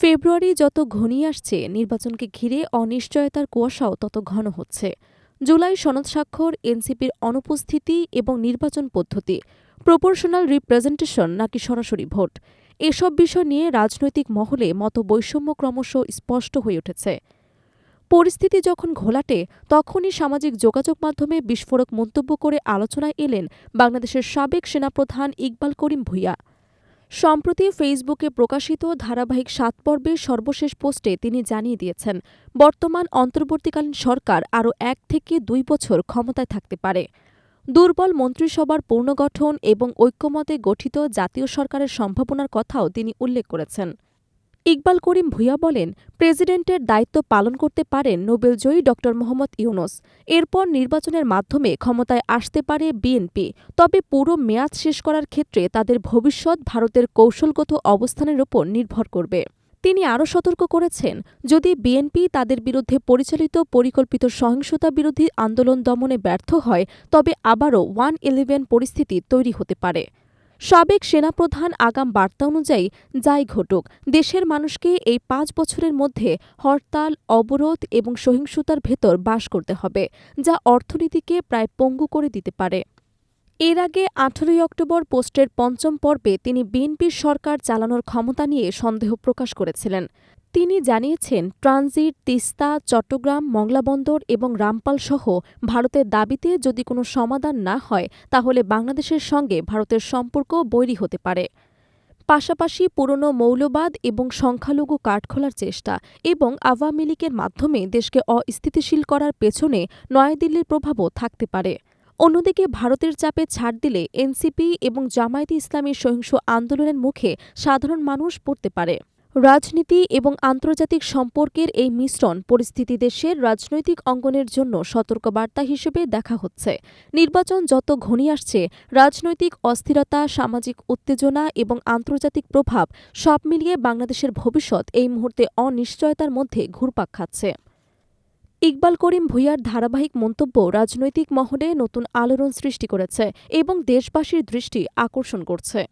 ফেব্রুয়ারি যত ঘনিয়ে আসছে, নির্বাচনকে ঘিরে অনিশ্চয়তার কুয়াশাও তত ঘন হচ্ছে। জুলাই সনদ স্বাক্ষর, এনসিপির অনুপস্থিতি এবং নির্বাচন পদ্ধতি, প্রপোর্শনাল রিপ্রেজেন্টেশন নাকি সরাসরি ভোট, এসব বিষয় নিয়ে রাজনৈতিক মহলে মত বৈষম্য ক্রমশ স্পষ্ট হয়ে উঠেছে। পরিস্থিতি যখন ঘোলাটে, তখনই সামাজিক যোগাযোগ মাধ্যমে বিস্ফোরক মন্তব্য করে আলোচনায় এলেন বাংলাদেশের সাবেক সেনাপ্রধান ইকবাল করিম ভূঁইয়া। সম্প্রতি ফেসবুকে প্রকাশিত ধারাবাহিক সাত পর্বের সর্বশেষ পোস্টে তিনি জানিয়ে দিয়েছেন, বর্তমান অন্তর্বর্তীকালীন সরকার আরও এক থেকে দুই বছর ক্ষমতায় থাকতে পারে। দুর্বল মন্ত্রিসভার পুনর্গঠন এবং ঐক্যমতে গঠিত জাতীয় সরকারের সম্ভাবনার কথাও তিনি উল্লেখ করেছেন। ইকবাল করিম ভূঁইয়া বলেন, প্রেসিডেন্টের দায়িত্ব পালন করতে পারেন নোবেলজয়ী ড. মোহাম্মদ ইউনুস। এরপর নির্বাচনের মাধ্যমে ক্ষমতায় আসতে পারে বিএনপি। তবে পুরো মেয়াদ শেষ করার ক্ষেত্রে তাদের ভবিষ্যৎ ভারতের কৌশলগত অবস্থানের ওপর নির্ভর করবে। তিনি আরও সতর্ক করেছেন, যদি বিএনপি তাদের বিরুদ্ধে পরিচালিত পরিকল্পিত সহিংসতা বিরোধী আন্দোলন দমনে ব্যর্থ হয়, তবে আবারও ওয়ান ইলেভেন পরিস্থিতি তৈরি হতে পারে। সাবেক সেনাপ্রধান আগাম বার্তা অনুযায়ী যাই ঘটুক, দেশের মানুষকে এই পাঁচ বছরের মধ্যে হরতাল, অবরোধ এবং সহিংসতার ভেতর বাস করতে হবে, যা অর্থনীতিকে প্রায় পঙ্গু করে দিতে পারে। এর আগে আঠারোই অক্টোবর পোস্টের পঞ্চম পর্বে তিনি বিএনপির সরকার চালানোর ক্ষমতা নিয়ে সন্দেহ প্রকাশ করেছিলেন। তিনি জানিয়েছেন, ট্রানজিট, তিস্তা, চট্টগ্রাম, মংলাবন্দর এবং রামপাল সহ ভারতের দাবিতে যদি কোনো সমাধান না হয়, তাহলে বাংলাদেশের সঙ্গে ভারতের সম্পর্ক বৈরী হতে পারে। পাশাপাশি পুরনো মৌলবাদ এবং সংখ্যালঘু কাঠখোলার চেষ্টা এবং আওয়ামী লীগের মাধ্যমে দেশকে অস্থিতিশীল করার পেছনে নয়াদিল্লির প্রভাবও থাকতে পারে। অন্যদিকে ভারতের চাপে ছাড় দিলে এনসিপি এবং জামায়াতে ইসলামী সহিংস আন্দোলনের মুখে সাধারণ মানুষ পড়তে পারে। রাজনীতি এবং আন্তর্জাতিক সম্পর্কের এই মিশ্রণ পরিস্থিতি দেশের রাজনৈতিক অঙ্গনের জন্য সতর্কবার্তা হিসেবে দেখা হচ্ছে। নির্বাচন যত ঘনিয়ে আসছে, রাজনৈতিক অস্থিরতা, সামাজিক উত্তেজনা এবং আন্তর্জাতিক প্রভাব সব মিলিয়ে বাংলাদেশের ভবিষ্যৎ এই মুহূর্তে অনিশ্চয়তার মধ্যে ঘুরপাক খাচ্ছে। ইকবাল করিম ভূঁইয়ার ধারাবাহিক মন্তব্য রাজনৈতিক মহলে নতুন আলোড়ন সৃষ্টি করেছে এবং দেশবাসীর দৃষ্টি আকর্ষণ করছে।